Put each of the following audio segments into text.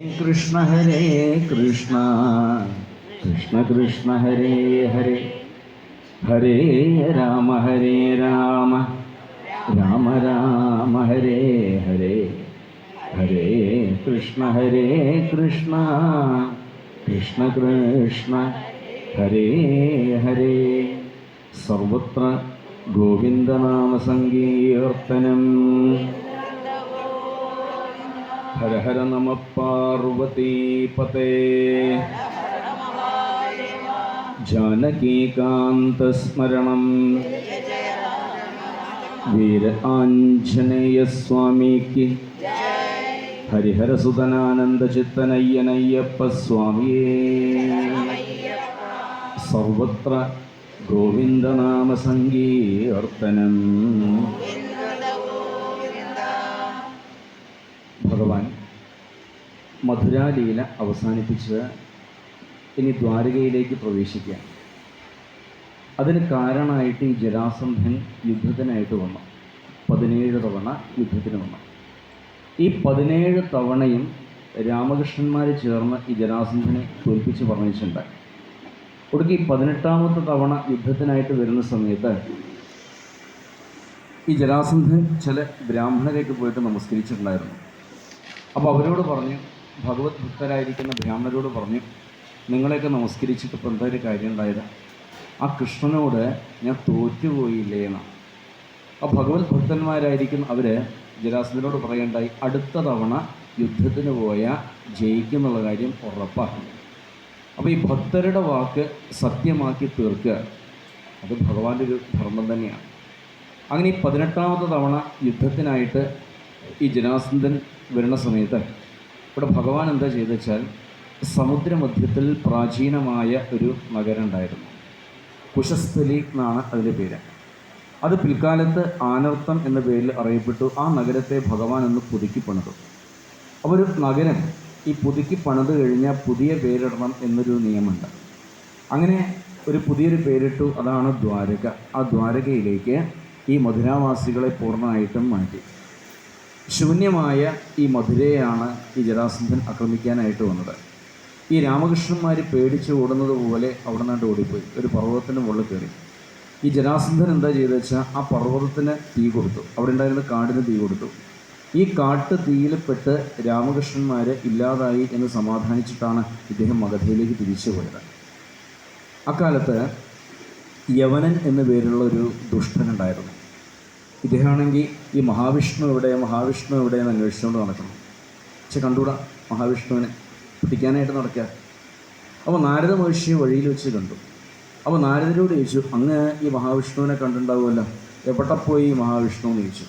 കൃഷ്ണ ഹരേ കൃഷ്ണ. കൃഷ്ണ കൃഷ്ണ ഹരേ ഹരേ. ഹരേ രാമ ഹരേ രാമ. രാമ രാമ ഹരേ ഹരേ. ഹരേ കൃഷ്ണ ഹരേ കൃഷ്ണ. കൃഷ്ണ കൃഷ്ണ ഹരേ ഹരേ. സർവത്ര ഗോവിന്ദനാമ സങ്കീർത്തനം. ഹര ഹര നമ പാർവതീപതേ ജാനകീകാന്തസ്മരണം വീര ആഞ്ജനേയസ്വാമിക്ക് ഹരിഹരസുതനാനന്ദചിത്തനയ്യനയ്യപ്പ സ്വാമിയേ. സർവത്ര ഗോവിന്ദനാമ മധുരാലീല അവസാനിപ്പിച്ച് ഇനി ദ്വാരകയിലേക്ക് പ്രവേശിക്കുക. അതിന് കാരണമായിട്ട് ഈ ജരാസന്ധൻ യുദ്ധത്തിനായിട്ട് വന്നു. പതിനേഴ് തവണ യുദ്ധത്തിന് വന്നു. ഈ പതിനേഴ് തവണയും രാമകൃഷ്ണന്മാർ ചേർന്ന് ഈ ജരാസന്ധനെ തോൽപ്പിച്ച് പറഞ്ഞിട്ടുണ്ട്. ഒടുക്കി പതിനെട്ടാമത്തെ തവണ യുദ്ധത്തിനായിട്ട് വരുന്ന സമയത്ത് ഈ ജരാസന്ധൻ ചില ബ്രാഹ്മണരേക്ക് പോയിട്ട് നമസ്കരിച്ചിട്ടുണ്ടായിരുന്നു. അപ്പോൾ അവരോട് പറഞ്ഞു ഭഗവത് ഭക്തരായിരിക്കുന്ന ബ്രാഹ്മണരോട് പറഞ്ഞു നിങ്ങളെയൊക്കെ നമസ്കരിച്ചിട്ട് ഇപ്പം എന്താ കാര്യം ഉണ്ടായത്? ആ കൃഷ്ണനോട് ഞാൻ തോറ്റുപോയില്ലേ എന്നാണ് ആ ഭഗവത് ഭക്തന്മാരായിരിക്കുന്ന അവർ ജലാസനോട് പറയേണ്ടായി അടുത്ത തവണ യുദ്ധത്തിന് പോയാൽ ജയിക്കുന്നുള്ള കാര്യം ഉറപ്പാണ് അപ്പോൾ ഈ ഭക്തരുടെ വാക്ക് സത്യമാക്കി തീർക്കുക അത് ഭഗവാന്റെ ഒരു ധർമ്മം തന്നെയാണ്. അങ്ങനെ ഈ പതിനെട്ടാമത്തെ തവണ യുദ്ധത്തിനായിട്ട് ഈ ജനാസന്ധൻ വരുന്ന സമയത്ത് ഇവിടെ ഭഗവാൻ എന്താ ചെയ്തെന്ന് വെച്ചാൽ സമുദ്രമധ്യത്തിൽ പ്രാചീനമായ ഒരു നഗരം ഉണ്ടായിരുന്നു. കുശസ്ഥലി എന്നാണ് അതിന്റെ പേര്. അത് പിൽക്കാലത്ത് ആനർത്തം എന്ന പേരിൽ അറിയപ്പെട്ടു. ആ നഗരത്തെ ഭഗവാൻ ഒന്ന് പുതുക്കി പണിതു. അപ്പോൾ ഒരു നഗരം ഈ പുതുക്കി പണിത് കഴിഞ്ഞാൽ പുതിയ പേരിടണം എന്നൊരു നിയമമുണ്ട്. അങ്ങനെ ഒരു പുതിയൊരു പേരിട്ടു. അതാണ് ദ്വാരക. ആ ദ്വാരകയിലേക്ക് ഈ മധുരാവാസികളെ പൂർണമായിട്ടും മാറ്റി. ശൂന്യമായ ഈ മധുരയാണ് ഈ ജരാസന്ധൻ ആക്രമിക്കാനായിട്ട് വന്നത്. ഈ രാമകൃഷ്ണന്മാർ പേടിച്ച് ഓടുന്നത് പോലെ അവിടെ നിന്നാണ്ട് ഓടിപ്പോയി. ഒരു പർവതത്തിന്റെ മുകളിൽ കയറി. ഈ ജരാസന്ധൻ എന്താ ചെയ്തത് വെച്ചാൽ ആ പർവതത്തിന് തീ കൊടുത്തു. അവിടെ ഉണ്ടായിരുന്ന കാടിന് തീ കൊടുത്തു. ഈ കാട്ട് തീയിൽപ്പെട്ട് രാമകൃഷ്ണന്മാർ ഇല്ലാതായി എന്ന് സമാധാനിച്ചിട്ടാണ് ഇദ്ദേഹം മഗധയിലേക്ക് തിരിച്ചു പോയത്. അക്കാലത്ത് യവനൻ എന്ന പേരുള്ള ഒരു ദുഷ്ടനുണ്ടായിരുന്നു ഇദ്ദേഹമാണെങ്കിൽ ഈ മഹാവിഷ്ണു എവിടെ മഹാവിഷ്ണു എവിടെ എന്ന് അന്വേഷിച്ചുകൊണ്ട് നടക്കണം. പക്ഷെ കണ്ടുകൂടാ മഹാവിഷ്ണുവിനെ പിടിക്കാനായിട്ട് നടക്കുക. അപ്പോൾ നാരദ മഹർഷിയെ വഴിയിൽ വെച്ച് കണ്ടു. അപ്പോൾ നാരദരോട് ചോദിച്ചു അങ്ങ് ഈ മഹാവിഷ്ണുവിനെ കണ്ടിട്ടുണ്ടാവുമല്ലോ? എവിടെ പോയി മഹാവിഷ്ണു എന്ന് ചോദിച്ചു.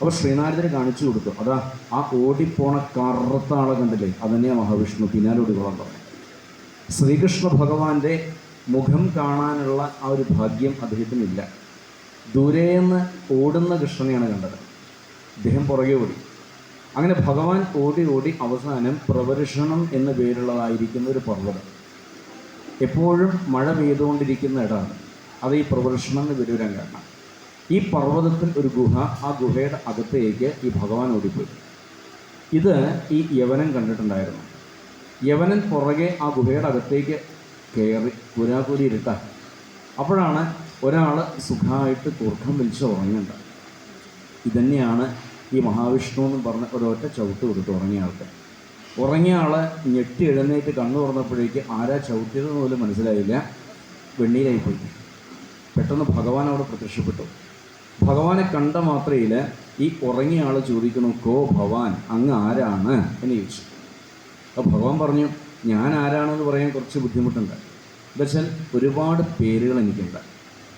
അപ്പോൾ ശ്രീനാരദരെ കാണിച്ചു കൊടുത്തു അതാ ആ ഓടിപ്പോണ കറുത്ത ആളെ കണ്ടില്ലേ? അതന്നെയാണ് മഹാവിഷ്ണു പിന്നാലെ ഓടിക്കോളാൻ പറഞ്ഞു ശ്രീകൃഷ്ണ ഭഗവാന്റെ മുഖം കാണാനുള്ള ആ ഒരു ഭാഗ്യം അദ്ദേഹത്തിനില്ല. ദൂരേന്ന് ഓടുന്ന കൃഷ്ണനെയാണ് കണ്ടത്. അദ്ദേഹം പുറകെ ഓടി. അങ്ങനെ ഭഗവാൻ ഓടി ഓടി അവസാനം പ്രവരുഷണം എന്ന പേരുള്ളതായിരിക്കുന്ന ഒരു പർവതം. എപ്പോഴും മഴ പെയ്തുകൊണ്ടിരിക്കുന്ന ഇടമാണ്. അത് ഈ പ്രവരുഷണം എന്ന് വിരൂരം കാരണം. ഈ പർവതത്തിൽ ഒരു ഗുഹ ആ ഗുഹയുടെ അകത്തേക്ക് ഈ ഭഗവാൻ ഓടിപ്പോയി. ഇത് ഈ യവനൻ കണ്ടിട്ടുണ്ടായിരുന്നു. യവനൻ പുറകെ ആ ഗുഹയുടെ അകത്തേക്ക് കയറി കുരാകുരി ഇരുട്ട അപ്പോഴാണ് ഒരാൾ സുഖമായിട്ട് കൂർക്കം വലിച്ച് ഉറങ്ങണ്ട. ഇതന്നെയാണ് ഈ മഹാവിഷ്ണു എന്ന് പറഞ്ഞ ഒരൊറ്റ ചവിട്ട് കൊടുത്ത് ഉറങ്ങിയ ആൾക്ക്. ഉറങ്ങിയ ആൾ ഞെട്ടി എഴുന്നേറ്റ് കണ്ണു തുറന്നപ്പോഴേക്ക് ആരാ ചവിട്ടിയതെന്ന് പോലും മനസ്സിലായില്ല. വെണ്ണീരായിപ്പോയി പെട്ടെന്ന് ഭഗവാൻ അവിടെ പ്രത്യക്ഷപ്പെട്ടു. ഭഗവാനെ കണ്ട മാത്രയിൽ ഈ ഉറങ്ങിയ ആൾ ചോദിക്കുന്നു കോ ഭവാൻ അങ്ങ് ആരാണ്? എന്ന് ചോദിച്ചു. അപ്പോൾ ഭഗവാൻ പറഞ്ഞു ഞാൻ ആരാണെന്ന് പറയാൻ കുറച്ച് ബുദ്ധിമുട്ടുണ്ട്. എന്നുവെച്ചാൽ ഒരുപാട് പേരുകൾ എനിക്കുണ്ട്.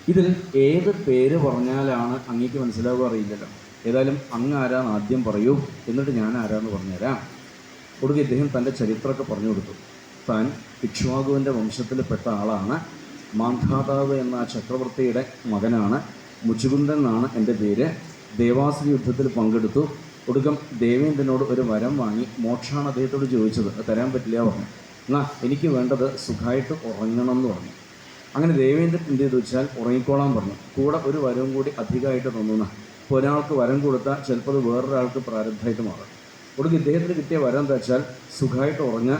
ഇതിൽ ഏത് പേര് പറഞ്ഞാലാണ് അങ്ങേക്ക് മനസ്സിലാവുക അറിയില്ലല്ലോ. ഏതായാലും അങ്ങ് ആരാന്ന് ആദ്യം പറയൂ. എന്നിട്ട് ഞാൻ ആരാന്ന് പറഞ്ഞുതരാം. ഒടുവിൽ ഇദ്ദേഹം തന്റെ ചരിത്രമൊക്കെ പറഞ്ഞു കൊടുത്തു. താൻ ഇക്ഷ്വാകുവിന്റെ വംശത്തിൽപ്പെട്ട ആളാണ്. മാന്ധാതാവ് എന്ന ചക്രവർത്തിയുടെ മകനാണ്. മുച്ചുകുന്ദൻ എന്നാണ് എന്റെ പേര്. ദേവാസുര യുദ്ധത്തിൽ പങ്കെടുത്തു. ഒടുക്കം ദേവേന്ദ്രനോട് ഒരു വരം വാങ്ങി മോക്ഷാണ് അദ്ദേഹത്തോട് ചോദിച്ചത് തരാൻ പറ്റില്ല പറഞ്ഞു. എന്നാ എനിക്ക് വേണ്ടത് സുഖമായിട്ട് ഉറങ്ങണം എന്ന് പറഞ്ഞു. അങ്ങനെ ദേവേന്ദ്രൻ എന്ത് ചെയ്തു വെച്ചാൽ ഉറങ്ങിക്കോളാൻ പറഞ്ഞു. കൂടെ ഒരു വരവും കൂടി അധികമായിട്ട് തോന്നുന്ന. ഇപ്പോൾ ഒരാൾക്ക് വരം കൊടുത്താൽ ചിലപ്പോൾ അത് വേറൊരാൾക്ക് പ്രാരബ്ധമായിട്ട് മാറും. ഒടുക്ക് ഇദ്ദേഹത്തിന് കിട്ടിയ വരം എന്താ വെച്ചാൽ സുഖമായിട്ട് ഉറങ്ങ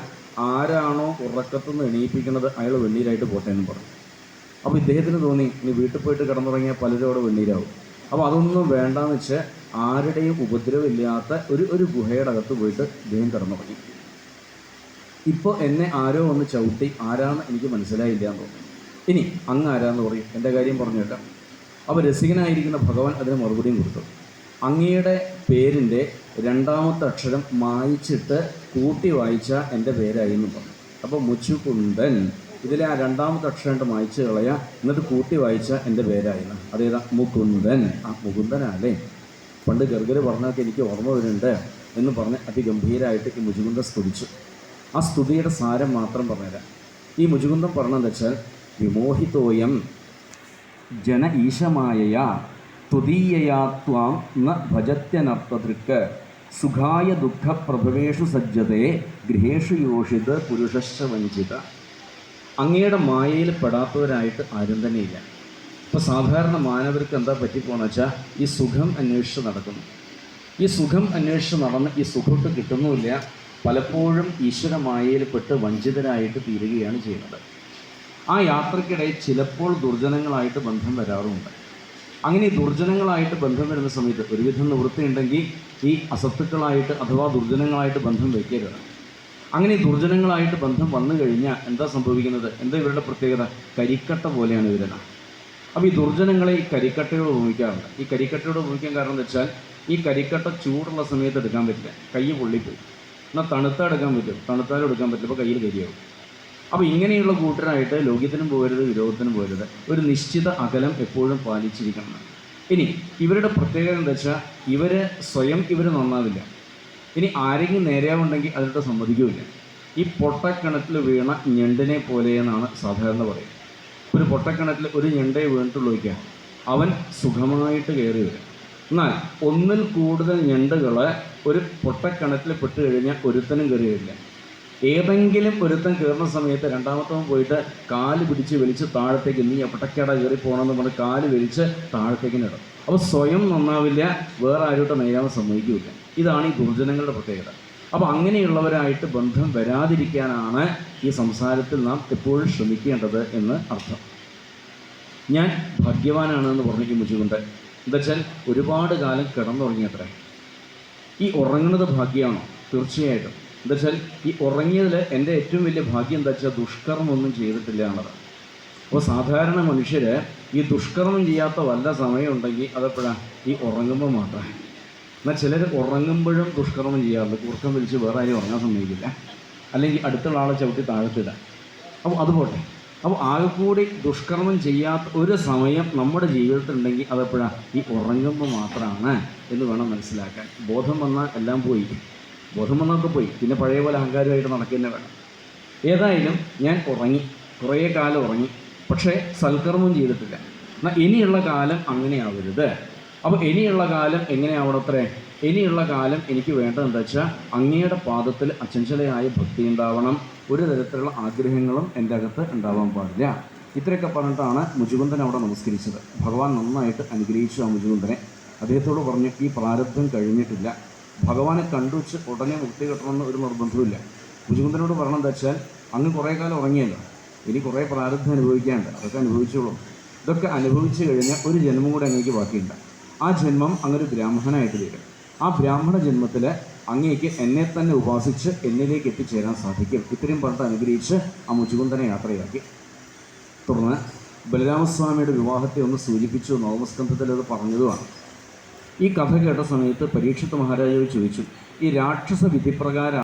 ആരാണോ ഉറക്കത്തുനിന്ന് എണീപ്പിക്കുന്നത് അയാൾ വെണ്ണീരായിട്ട് പോട്ടെ എന്ന് പറഞ്ഞു. അപ്പോൾ ഇദ്ദേഹത്തിന് തോന്നി ഇനി വീട്ടിൽ പോയിട്ട് കിടന്നുറങ്ങിയാൽ പലരും അവിടെ വെണ്ണീരാവും. അപ്പോൾ അതൊന്നും വേണ്ടാന്ന് വെച്ച് ആരുടെയും ഉപദ്രവമില്ലാത്ത ഒരു ഒരു ഗുഹയുടെ അകത്ത് പോയിട്ട് ഇദ്ദേഹം കിടന്നുറങ്ങി. ഇപ്പോൾ എന്നെ ആരോ ഒന്ന് ചവിട്ടി ആരാണെന്ന് എനിക്ക് മനസ്സിലായില്ല എന്ന് തോന്നുന്നു. ഇനി അങ്ങ് ആരാന്ന് പറയും. എന്റെ കാര്യം പറഞ്ഞു കേട്ടോ. അപ്പോൾ രസികനായിരിക്കുന്ന ഭഗവാൻ അതിന് മറുപടിയും കൊടുത്തു. അങ്ങയുടെ പേരിന്റെ രണ്ടാമത്തെ അക്ഷരം മായിച്ചിട്ട് കൂട്ടി വായിച്ച എന്റെ പേരായി എന്ന് പറഞ്ഞു അപ്പോൾ മുച്ചുകുന്ദൻ ഇതിലെ ആ രണ്ടാമത്തെ അക്ഷരം മായിച്ച് കളയുക എന്നിട്ട് കൂട്ടി വായിച്ച എന്റെ പേരായിരുന്നു. അതേതാ? മുകുന്ദൻ. ആ മുകുന്ദനാലേ പണ്ട് ഗർഗര് പറഞ്ഞൊക്കെ എനിക്ക് ഓർമ്മ വരുന്നുണ്ട് എന്ന് പറഞ്ഞ് അതിഗംഭീരമായിട്ട് ഈ മുജുകുന്ദ സ്തുതിച്ചു. ആ സ്തുതിയുടെ സാരം മാത്രം പറഞ്ഞുതരാം. ഈ മുജുകുന്ദം പറഞ്ഞതെന്ന് വെച്ചാൽ വിമോഹിതോയം ജന ഈശമായയാ തുതീയയാ ത്വാം ന ഭജത്യനർത്തതൃക്ക്. സുഖായ ദുഃഖപ്രഭവേഷു സജ്ജതേ ഗൃഹേഷു യോഷിത് പുരുഷശ്ച വഞ്ചിത. അങ്ങയുടെ മായയിൽ പെടാത്തവരായിട്ട് ആരും തന്നെയില്ല. ഇപ്പോൾ സാധാരണ മാനവർക്ക് എന്താ പറ്റിപ്പോണെന്ന് വെച്ചാൽ ഈ സുഖം അന്വേഷിച്ച് നടക്കുന്നു. ഈ സുഖം അന്വേഷിച്ച് നടന്ന് ഈ സുഖമൊട്ട് കിട്ടുന്നുമില്ല. പലപ്പോഴും ഈശ്വര മായയിൽ പെട്ട് വഞ്ചിതരായിട്ട് തീരുകയാണ് ചെയ്യുന്നത്. ആ യാത്രക്കിടയിൽ ചിലപ്പോൾ ദുർജനങ്ങളായിട്ട് ബന്ധം വരാറുമുണ്ട് അങ്ങനെ ദുർജനങ്ങളായിട്ട് ബന്ധം വരുന്ന സമയത്ത് ഒരുവിധം നിവൃത്തിയുണ്ടെങ്കിൽ ഈ അസത്തുക്കളായിട്ട് അഥവാ ദുർജനങ്ങളായിട്ട് ബന്ധം വയ്ക്കരുത്. അങ്ങനെ ദുർജനങ്ങളായിട്ട് ബന്ധം വന്നു കഴിഞ്ഞാൽ എന്താ സംഭവിക്കുന്നത്? എന്താ ഇവരുടെ പ്രത്യേകത? കരിക്കട്ട പോലെയാണ് ഇവരെല്ലാം അപ്പോൾ ഈ ദുർജനങ്ങളെ ഈ കരിക്കട്ടയോട് ഉപമിക്കാറുണ്ട്. ഈ കരിക്കട്ടയോട് ഉപമിക്കാൻ കാരണം എന്ന് വെച്ചാൽ ഈ കരിക്കട്ട ചൂടുള്ള സമയത്ത് എടുക്കാൻ പറ്റില്ല. കൈ പൊള്ളിപ്പോയി. എന്നാൽ തണുത്താൽ എടുക്കാൻ പറ്റും. തണുത്താലും എടുക്കാൻ പറ്റില്ല. അപ്പോൾ കയ്യിൽ കരിയാവും. അപ്പോൾ ഇങ്ങനെയുള്ള കൂട്ടരായിട്ട് ലോക്യത്തിനും പോകരുത് വിരോധത്തിനും പോകരുത്. ഒരു നിശ്ചിത അകലം എപ്പോഴും പാലിച്ചിരിക്കണം. ഇനി ഇവരുടെ പ്രത്യേകത എന്താ വെച്ചാൽ ഇവർ സ്വയം ഇവർ നന്നാവില്ല. ഇനി ആരെങ്കിലും നേരെയാവുണ്ടെങ്കിൽ അതിട്ട് സമ്മതിക്കുമില്ല ഈ പൊട്ടക്കിണറ്റിൽ വീണ ഞണ്ടിനെ പോലെ എന്നാണ് സാധാരണ പറയുന്നത് ഒരു പൊട്ടക്കിണറ്റിൽ ഒരു ഞണ്ടേ വീണിട്ടുള്ളൂ വയ്ക്കുക. അവൻ സുഖമായിട്ട് കയറി വരും. എന്നാൽ ഒന്നിൽ കൂടുതൽ ഞണ്ടുകളെ ഒരു പൊട്ടക്കിണറ്റിൽ പെട്ട് കഴിഞ്ഞാൽ ഒരുത്തനും കയറി വരില്ല. ഏതെങ്കിലും ഒരുത്തൻ കയറുന്ന സമയത്ത് രണ്ടാമത്തവൻ പോയിട്ട് കാൽ പിടിച്ച് വലിച്ച് താഴത്തേക്ക് നീ എപ്പട്ടക്കേട കയറി പോകണമെന്ന് പറഞ്ഞ് കാൽ വലിച്ച് താഴത്തേക്ക് ഇടും അപ്പോൾ സ്വയം നന്നാവില്ല വേറെ ആരോട്ട് നേരാൻ സമ്മതിക്കില്ല. ഇതാണ് ഈ ദുർജനങ്ങളുടെ പ്രത്യേകത. അപ്പോൾ അങ്ങനെയുള്ളവരായിട്ട് ബന്ധം വരാതിരിക്കാനാണ് ഈ സംസാരത്തിൽ നാം എപ്പോഴും ശ്രമിക്കേണ്ടത് എന്ന് അർത്ഥം. ഞാൻ ഭാഗ്യവാനാണെന്ന് പറഞ്ഞിരിക്കും ബുദ്ധിമുട്ട്. എന്താച്ചാൽ ഒരുപാട് കാലം കിടന്നുറങ്ങിയത്രേ. ഈ ഉറങ്ങുന്നത് ഭാഗ്യമാണോ? തീർച്ചയായിട്ടും. എന്താ വെച്ചാൽ ഈ ഉറങ്ങിയതിൽ എന്റെ ഏറ്റവും വലിയ ഭാഗ്യം എന്താ വെച്ചാൽ ദുഷ്കർമ്മമൊന്നും ചെയ്തിട്ടില്ല എന്നുള്ളതാണ് അപ്പോൾ സാധാരണ മനുഷ്യർ ഈ ദുഷ്കർമ്മം ചെയ്യാത്ത വല്ല സമയം ഉണ്ടെങ്കിൽ അതെപ്പോഴാണ് ഈ ഉറങ്ങുമ്പോൾ മാത്രമേ എന്നാൽ ചിലർ ഉറങ്ങുമ്പോഴും ദുഷ്കർമ്മം ചെയ്യാറുണ്ട്. കുർക്കം വിളിച്ച് വേറെ ആരും ഉറങ്ങാൻ സമ്മതിക്കില്ല. അല്ലെങ്കിൽ അടുത്തുള്ള ആളെ ചവിട്ടി താഴത്തിടാം അപ്പോൾ അത് പോട്ടെ. അപ്പോൾ ആകെക്കൂടി ദുഷ്കർമ്മം ചെയ്യാത്ത ഒരു സമയം നമ്മുടെ ജീവിതത്തിലുണ്ടെങ്കിൽ അതെപ്പോഴാണ് ഈ ഉറങ്ങുമ്പോൾ മാത്രമാണ് എന്ന് വേണം മനസ്സിലാക്കാൻ. ബോധം വന്നാൽ എല്ലാം പോയി. ബോധം വന്നൊക്കെ പോയി പിന്നെ പഴയ പോലെ അഹങ്കാരമായിട്ട് നടക്കുന്നേ വേണം. ഏതായാലും ഞാൻ ഉറങ്ങി. കുറേ കാലം ഉറങ്ങി. പക്ഷേ സൽക്കർമ്മം ചെയ്തിട്ടില്ല. എന്നാൽ ഇനിയുള്ള കാലം അങ്ങനെയാവരുത്. അപ്പോൾ ഇനിയുള്ള കാലം എങ്ങനെയാവണത്രേ? ഇനിയുള്ള കാലം എനിക്ക് വേണ്ടത് എന്താ വെച്ചാൽ അങ്ങയുടെ പാദത്തിൽ അചഞ്ചലയായ ഭക്തി ഉണ്ടാവണം. ഒരു തരത്തിലുള്ള ആഗ്രഹങ്ങളും എന്റെ അകത്ത് ഉണ്ടാവാൻ പാടില്ല. ഇത്രയൊക്കെ പറഞ്ഞിട്ടാണ് മുജുകുന്ദൻ അവിടെ നമസ്കരിച്ചത്. ഭഗവാൻ നന്നായിട്ട് അനുഗ്രഹിച്ചു ആ മുജുകുന്ദനെ അദ്ദേഹത്തോട് പറഞ്ഞു ഈ പ്രാരബ്ധം കഴിഞ്ഞിട്ടില്ല. ഭഗവാനെ കണ്ടുവച്ച് ഉടനെ മുക്തി കിട്ടണമെന്ന് ഒരു നിർബന്ധവുമില്ല. മുജുകുന്ദനോട് പറഞ്ഞത് എന്താ വെച്ചാൽ അങ്ങ് കുറേ കാലം ഉറങ്ങിയല്ലോ. ഇനി കുറേ പ്രാരബ്ധം അനുഭവിക്കാണ്ട് അതൊക്കെ അനുഭവിച്ചോളൂ. ഇതൊക്കെ അനുഭവിച്ചു കഴിഞ്ഞാൽ ഒരു ജന്മം കൂടെ അങ്ങേക്ക് ബാക്കിയുണ്ട്. ആ ജന്മം അങ്ങൊരു ബ്രാഹ്മണനായിട്ട് തീരും. ആ ബ്രാഹ്മണ ജന്മത്തിൽ അങ്ങേക്ക് എന്നെ തന്നെ ഉപാസിച്ച് എന്നിലേക്ക് എത്തിച്ചേരാൻ സാധിക്കും. ഇത്രയും പണ്ട് അനുഗ്രഹിച്ച് ആ മുജുകുന്ദനെ യാത്രയാക്കി. തുടർന്ന് ബലരാമസ്വാമിയുടെ വിവാഹത്തെ ഒന്ന് സൂചിപ്പിച്ചു. നവമസ്കന്ധത്തിൽ അത് പറഞ്ഞതുമാണ്. ഈ കഥ കേട്ട സമയത്ത് പരീക്ഷിത് മഹാരാജാവ് ചോദിച്ചു ഈ രാക്ഷസ വിധിപ്രകാരം